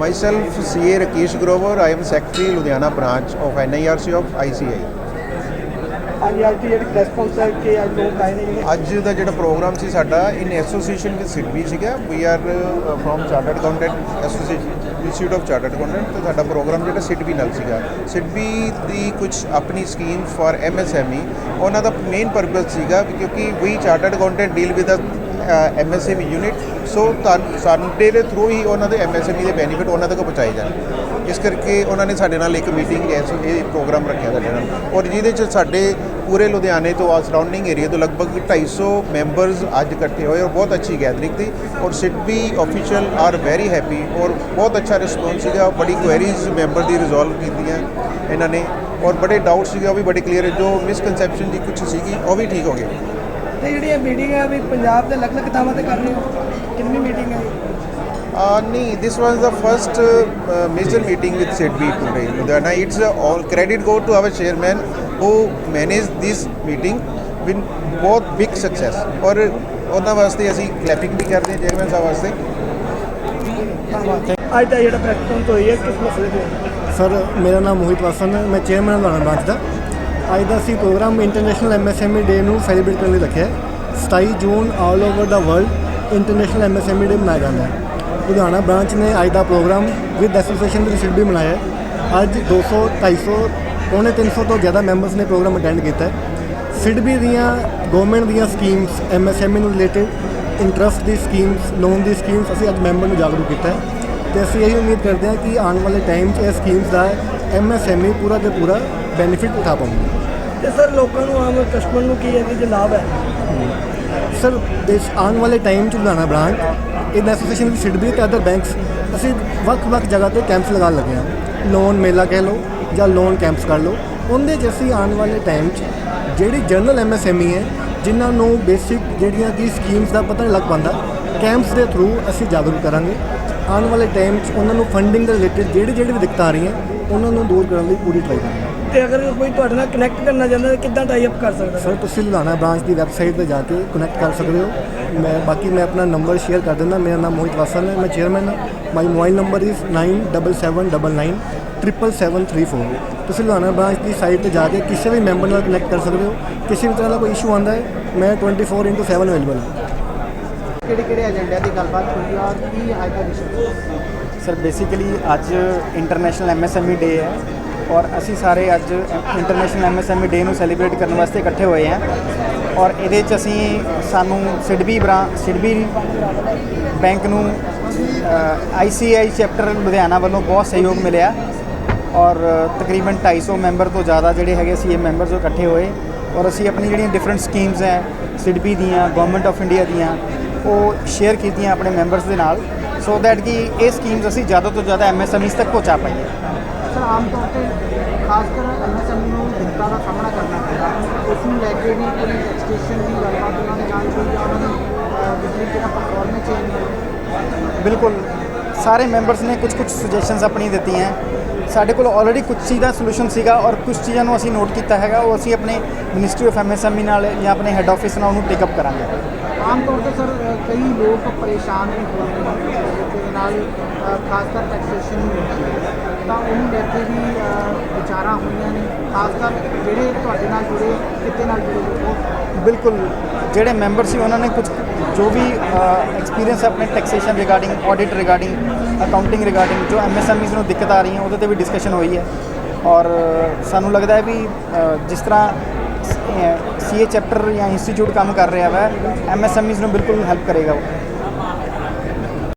Myself, CA Rakesh Grover. I am Secretary, Ludhiana branch of NIRC of ICI. ਹਾਂਜੀ ਅੱਜ ਦੀ ਜਿਹੜੀ press conference ਕਿ ਅੱਜ ਲੋਕ ਆਏ ਨੇ ਜਿਹੜੇ ਅੱਜ ਦਾ ਜਿਹੜਾ ਪ੍ਰੋਗਰਾਮ ਸੀ ਸਾਡਾ ਇਨ ਐਸੋਸੀਏਸ਼ਨ ਵਿਦ ਸਿਡਬੀ ਸੀਗਾ we are from chartered accountant association institute of chartered accountant ਤੇ ਸਾਡਾ ਪ੍ਰੋਗਰਾਮ ਜਿਹੜਾ ਸਿਡਬੀ ਨਾਲ ਸੀਗਾ ਸਿਡਬੀ ਦੀ ਕੁਝ ਆਪਣੀ ਸਕੀਮ ਫਾਰ ਐਮਐਸਐਮਈ E, ਉਹਨਾਂ ਦਾ ਮੇਨ ਪਰਪਸ ਸੀਗਾ ਕਿਉਂਕਿ we chartered accountant deal with MSME unit so ਸਾਡੇ ਦੇ ਥਰੂ ਹੀ ਉਹਨਾਂ ਦੇ ਐਮਐਸਐਮਈ ਦੇ ਬੈਨੀਫਿਟ ਉਹਨਾਂ ਤੱਕ ਪਹੁੰਚਾਏ ਜਾਣ। ਇਸ ਕਰਕੇ ਉਹਨਾਂ ਨੇ ਸਾਡੇ ਨਾਲ ਇੱਕ ਮੀਟਿੰਗ ਐਸ ਇਹ ਪ੍ਰੋਗਰਾਮ ਰੱਖਿਆ ਸਾਡੇ ਨਾਲ। ਔਰ ਜਿਹਦੇ ਚ ਸਾਡੇ ਪੂਰੇ ਲੁਧਿਆਣੇ ਤੋਂ ਆ ਸਰਾਊਂਡਿੰਗ ਏਰੀਆ ਤੋਂ ਲਗਭਗ 250 ਮੈਂਬਰਸ ਅੱਜ ਇਕੱਠੇ ਹੋਏ ਔਰ ਬਹੁਤ ਅੱਛੀ ਗੈਦਰਿੰਗ ਸੀ। ਔਰ ਸਿਟ SIDBI official are very happy ਔਰ ਬਹੁਤ ਅੱਛਾ ਰਿਸਪੌਂਸ ਸੀਗਾ। ਬੜੀ ਕੁਐਰੀਜ਼ ਮੈਂਬਰ ਦੀ ਰਿਜ਼ੋਲਵ ਕੀਤੀਆਂ ਇਹਨਾਂ ਨੇ। ਔਰ ਬੜੇ ਡਾਊਟ ਸੀਗੇ, ਉਹ ਵੀ ਬੜੇ ਕਲੀਅਰ ਜੋ ਮਿਸਕਨਸੈਪਸ਼ਨ ਦੀ ਕੁਝ ਸੀਗੀ, ਉਹ ਵੀ ਠੀਕ ਹੋ ਗਏ। ਤੇ ਜਿਹੜੀ ਇਹ ਮੀਟਿੰਗ ਹੈ ਵੀ ਪੰਜਾਬ ਦੇ ਅਲੱਗ-ਅਲੱਗ ਥਾਵਾਂ ਤੇ ਕਰ ਰਹੇ ਹੋ ਕਿੰਨੀ ਮੀਟਿੰਗ ਹੈ? Uh, nee, this was the first uh, uh, major meeting with SEDBI today. Ludhiana. It's uh, all credit go to our chairman who managed this meeting with both big success. ਔਰ ਉਹਨਾਂ ਵਾਸਤੇ ਅਸੀਂ clapping ਵੀ ਕਰਦੇ ਹਾਂ chairman ਸਾਹਿਬ ਵਾਸਤੇ ਅੱਜ ਦਾ ਜਿਹੜਾ press conference ਹੋਈ ਹੈ ਕਿਸ ਮਸਲੇ ਤੇ? ਸਰ ਮੇਰਾ ਨਾਮ ਮੋਹਿਤ ਵਾਸਨ ਹੈ ਮੈਂ ਚੇਅਰਮੈਨ ਹਾਂ ਲਾਣਾ ਦਾ ਅੱਜ ਦਾ ਅਸੀਂ ਪ੍ਰੋਗਰਾਮ ਇੰਟਰਨੈਸ਼ਨਲ ਐਮਐਸਐਮਈ ਡੇ ਨੂੰ ਸੈਲੀਬ੍ਰੇਟ ਕਰਨ ਲਈ ਰੱਖਿਆ ਹੈ। 27 ਜੂਨ ਆਲ ਓਵਰ ਦਾ ਵਰਲਡ ਇੰਟਰਨੈਸ਼ਨਲ ਐਮਐਸਐਮਈ ਡੇ ਮਨਾਇਆ ਜਾਂਦਾ ਹੈ। ਲੁਧਿਆਣਾ ਬ੍ਰਾਂਚ ਨੇ ਅੱਜ ਦਾ ਪ੍ਰੋਗਰਾਮ ਵਿਦ ਐਸੋਸੀਏਸ਼ਨ ਦੇ ਰਿਸੀਡ ਵੀ ਮਨਾਇਆ ਹੈ। ਅੱਜ 200 250 ਪੌਣੇ 300 ਤੋਂ ਜ਼ਿਆਦਾ ਮੈਂਬਰਸ ਨੇ ਪ੍ਰੋਗਰਾਮ ਅਟੈਂਡ ਕੀਤਾ ਹੈ। ਸਿਡਬੀ ਦੀਆਂ ਗਵਰਨਮੈਂਟ ਦੀਆਂ ਸਕੀਮਸ ਐਮਐਸਐਮਈ ਨੂੰ ਰਿਲੇਟਡ ਇੰਟਰਸਟ ਦੀ ਸਕੀਮਸ ਲੋਨ ਦੀ ਸਕੀਮਸ ਅਸੀਂ ਅੱਜ ਮੈਂਬਰ ਨੂੰ ਜਾਗਰੂਕ ਕੀਤਾ ਹੈ। ਤੇ ਅਸੀਂ ਇਹੀ ਉਮੀਦ ਕਰਦੇ ਹਾਂ ਕਿ ਆਉਣ ਵਾਲੇ ਟਾਈਮ 'ਚ ਇਹ ਸਕੀਮਸ ਦਾ ਐਮਐਸਐਮਈ ਪੂਰਾ ਤੇ ਪੂਰਾ ਬੈਨੀਫਿਟ ਉਠਾ ਪਾਉਂਗੇ ਤੇ ਸਰ ਲੋਕਾਂ ਨੂੰ ਆਮ ਕਸਟਮਰ ਨੂੰ ਕੀ ਇਹਦੇ 'ਚ ਲਾਭ ਹੈ? ਸਰ ਦੇਸ਼ ਆਉਣ ਵਾਲੇ ਟਾਈਮ 'ਚ Ludhiana branch in association with SIDBI ਤੇ ਅਦਰ ਬੈਂਕਸ ਅਸੀਂ ਵੱਖ-ਵੱਖ ਜਗ੍ਹਾ ਤੇ ਕੈਂਪਸ ਲਗਾਉਣ ਲੱਗੇ ਹਾਂ। ਲੋਨ ਮੇਲਾ ਕਹਿ ਲਓ ਜਾਂ ਲੋਨ ਕੈਂਪਸ ਕਰ ਲਓ। ਉਹਦੇ 'ਚ ਅਸੀਂ ਆਉਣ ਵਾਲੇ ਟਾਈਮ 'ਚ ਜਿਹੜੀ ਜਨਰਲ ਐਮਐਸਐਮਈ ਹੈ ਜਿਨ੍ਹਾਂ ਨੂੰ ਬੇਸਿਕ ਜਿਹੜੀਆਂ ਕਿ ਸਕੀਮਸ ਦਾ ਪਤਾ ਨਹੀਂ ਲੱਗ ਪਾਉਂਦਾ ਕੈਂਪਸ ਦੇ ਥਰੂ ਅਸੀਂ ਜਾਗਰੂਕ ਕਰਾਂਗੇ। ਆਉਣ ਵਾਲੇ ਟਾਈਮ 'ਚ ਉਹਨਾਂ ਨੂੰ ਫੰਡਿੰਗ ਦੇ ਰਿਲੇਟਡ ਜਿਹੜੀ ਜਿਹੜੀ ਵੀ ਦਿੱਕਤਾਂ ਆ ਰਹੀਆਂ ਉਹਨਾਂ ਨੂੰ ਦੂਰ ਕਰਨ ਲਈ ਪੂਰੀ ਟਰਾਈ ਕਰਾਂਗੇ। ਤੇ ਅਗਰ ਕੋਈ ਤੁਹਾਡੇ ਨਾਲ ਕਨੈਕਟ ਕਰਨਾ ਚਾਹੁੰਦਾ ਤਾਂ ਕਿੱਦਾਂ ਟਾਈ ਅਪ ਕਰ ਸਕਦਾ? ਸਰ ਤੁਸੀਂ ਲੁਧਿਆਣਾ ਬ੍ਰਾਂਚ ਦੀ ਵੈਬਸਾਈਟ ਤੇ ਜਾ ਕੇ ਕਨੈਕਟ ਕਰ ਸਕਦੇ ਹੋ। ਮੈਂ ਬਾਕੀ ਮੈਂ ਆਪਣਾ ਨੰਬਰ ਸ਼ੇਅਰ ਕਰ ਦਿੰਦਾ। ਮੇਰਾ ਨਾਮ ਮੋਹਿਤ ਵਾਸਨ ਹੈ ਮੈਂ ਚੇਅਰਮੈਨ ਹਾਂ। ਮਾਈ ਮੋਬਾਈਲ ਨੰਬਰ ਇਜ਼ 977999 77734 ਤੁਸੀਂ ਲੁਧਿਆਣਾ ਬ੍ਰਾਂਚ ਦੀ ਸਾਈਟ ਤੇ ਜਾ ਕੇ ਕਿਸੇ ਵੀ ਮੈਂਬਰ ਨਾਲ ਕਨੈਕਟ ਕਰ ਸਕਦੇ ਹੋ। ਕਿਸੇ ਵੀ ਤਰ੍ਹਾਂ ਦਾ ਕੋਈ ਇਸ਼ੂ ਆਉਂਦਾ ਹੈ ਮੈਂ 24/7 ਅਵੇਲੇਬਲ ਹਾਂ। ਕਿਹੜੇ ਕਿਹੜੇ ਏਜੰਡਿਆਂ ਦੀ ਗੱਲਬਾਤ ਹੋਈ ਔਰ ਕੀ ਅੱਜ ਦਾ ਵਿਸ਼ਾ ਸਰ ਬੇਸਿਕਲੀ ਅੱਜ ਇੰਟਰਨੈਸ਼ਨਲ ਐਮਐਸਐਮਈ ਡੇ ਹੈ। ਔਰ ਅਸੀਂ ਸਾਰੇ ਅੱਜ ਇੰਟਰਨੈਸ਼ਨਲ ਐਮਐਸਐਮਈ ਡੇ ਨੂੰ ਸੈਲੀਬ੍ਰੇਟ ਕਰਨ ਵਾਸਤੇ ਇਕੱਠੇ ਹੋਏ ਹਾਂ। ਔਰ ਇਹਦੇ 'ਚ ਅਸੀਂ ਸਾਨੂੰ ਸਿਡਬੀ ਬ੍ਰਾਂ, ਸਿਡਬੀ ਬੈਂਕ ਨੂੰ ਆਈਸੀਆਈ ਚੈਪਟਰ ਲੁਧਿਆਣਾ ਵੱਲੋਂ ਬਹੁਤ ਸਹਿਯੋਗ ਮਿਲਿਆ। ਔਰ ਤਕਰੀਬਨ 250 ਮੈਂਬਰ ਤੋਂ ਜ਼ਿਆਦਾ ਜਿਹੜੇ ਹੈਗੇ ਸੀ ਇਹ ਮੈਂਬਰ ਜੋ ਇਕੱਠੇ ਹੋਏ। ਔਰ ਅਸੀਂ ਆਪਣੀ ਜਿਹੜੀਆਂ ਡਿਫਰੈਂਟ ਸਕੀਮਸ ਹੈ, ਸਿਡਬੀ ਦੀਆਂ ਗਵਰਨਮੈਂਟ ਆਫ ਇੰਡੀਆ ਦੀਆਂ, ਉਹ ਸ਼ੇਅਰ ਕੀਤੀਆਂ ਆਪਣੇ ਮੈਂਬਰਸ ਦੇ ਨਾਲ। ਸੋ ਦੈਟ ਕਿ ਇਹ ਸਕੀਮਸ ਅਸੀਂ ਜ਼ਿਆਦਾ ਤੋਂ ਜ਼ਿਆਦਾ ਐਮਐਸਐਮਈਸ ਤੱਕ ਪਹੁੰਚਾ ਪਾਈਏ। ਸਰ ਆਮ ਤੌਰ ਤੇ ਖਾਸ ਕਰ ਐਮਐਸਐਮਈ ਨੂੰ ਦਿੱਕਤਾਂ ਦਾ ਸਾਹਮਣਾ ਕਰਨਾ ਪੈਂਦਾ ਉਸ ਨੂੰ ਲੈ ਕੇ ਵੀ ਕੋਈ ਐਕਸਟੈਂਸ਼ਨ ਦੀ ਗੱਲਬਾਤ ਉਹਨਾਂ ਦੇ ਨਾਲ ਕੋਈ ਜਾਂ ਉਹਨਾਂ ਦੀ ਬਿਜਲੀ ਜਿਹੜਾ ਪਰਫਾਰਮੈਂਸ ਚੇਂਜ ਬਿਲਕੁਲ। ਸਾਰੇ ਮੈਂਬਰਸ ਨੇ ਕੁਝ ਕੁਝ ਸੁਜੈਸ਼ਨਸ ਆਪਣੀ ਦਿੱਤੀਆਂ ਸਾਡੇ ਕੋਲ ਆਲਰੇਡੀ ਕੁਝ ਚੀਜ਼ਾਂ ਸੋਲੂਸ਼ਨ ਸੀਗਾ ਔਰ ਕੁਝ ਚੀਜ਼ਾਂ ਨੂੰ ਅਸੀਂ ਨੋਟ ਕੀਤਾ ਹੈਗਾ ਉਹ ਅਸੀਂ ਆਪਣੇ ਮਿਨਿਸਟਰੀ ਆਫ ਐਮਐਸਐਮਈ ਨਾਲ ਜਾਂ ਆਪਣੇ ਹੈੱਡ ਆਫਿਸ ਨਾਲ ਉਹਨੂੰ ਟੇਕ ਅਪ ਕਰਾਂਗੇ। ਆਮ ਤੌਰ ਤੇ ਸਰ ਕਈ ਲੋਕ ਪਰੇਸ਼ਾਨ ਹੋ ਨੇ ਜਿਹਦੇ ਨਾਲ ਖਾਸ ਕਰ ਟੈਕਸੇਸ਼ਨ ਤਾਂ ਉਹਨੂੰ ਲੈ ਕੇ ਵੀ ਵਿਚਾਰਾਂ ਹੋਈਆਂ ਨੇ। ਖਾਸ ਕਰ ਜਿਹੜੇ ਤੁਹਾਡੇ ਨਾਲ ਜੁੜੇ ਕਿਤੇ ਨਾਲ ਜੁੜੇ ਲੋਕ ਬਿਲਕੁਲ ਜਿਹੜੇ ਮੈਂਬਰ ਸੀ ਉਹਨਾਂ ਨੇ ਕੁਝ ਜੋ ਵੀ ਐਕਸਪੀਰੀਅੰਸ ਆਪਣੇ taxation regarding audit regarding accounting regarding ਜੋ ਐਮਐਸਐਮਈਜ਼ ਨੂੰ ਦਿੱਕਤ ਆ ਰਹੀ ਹੈ, ਉਹਦੇ ਤੇ ਵੀ ਡਿਸਕਸ਼ਨ ਹੋਈ ਹੈ। ਔਰ ਸਾਨੂੰ ਲੱਗਦਾ ਹੈ ਵੀ ਜਿਸ ਤਰ੍ਹਾਂ ਸੀਏ ਚੈਪਟਰ ਜਾਂ ਇੰਸਟੀਚਿਊਟ ਕੰਮ ਕਰ ਰਿਹਾ ਵਾ ਐਮਐਸਐਮਈਜ਼ ਨੂੰ ਬਿਲਕੁਲ ਹੈਲਪ ਕਰੇਗਾ ਉਹ।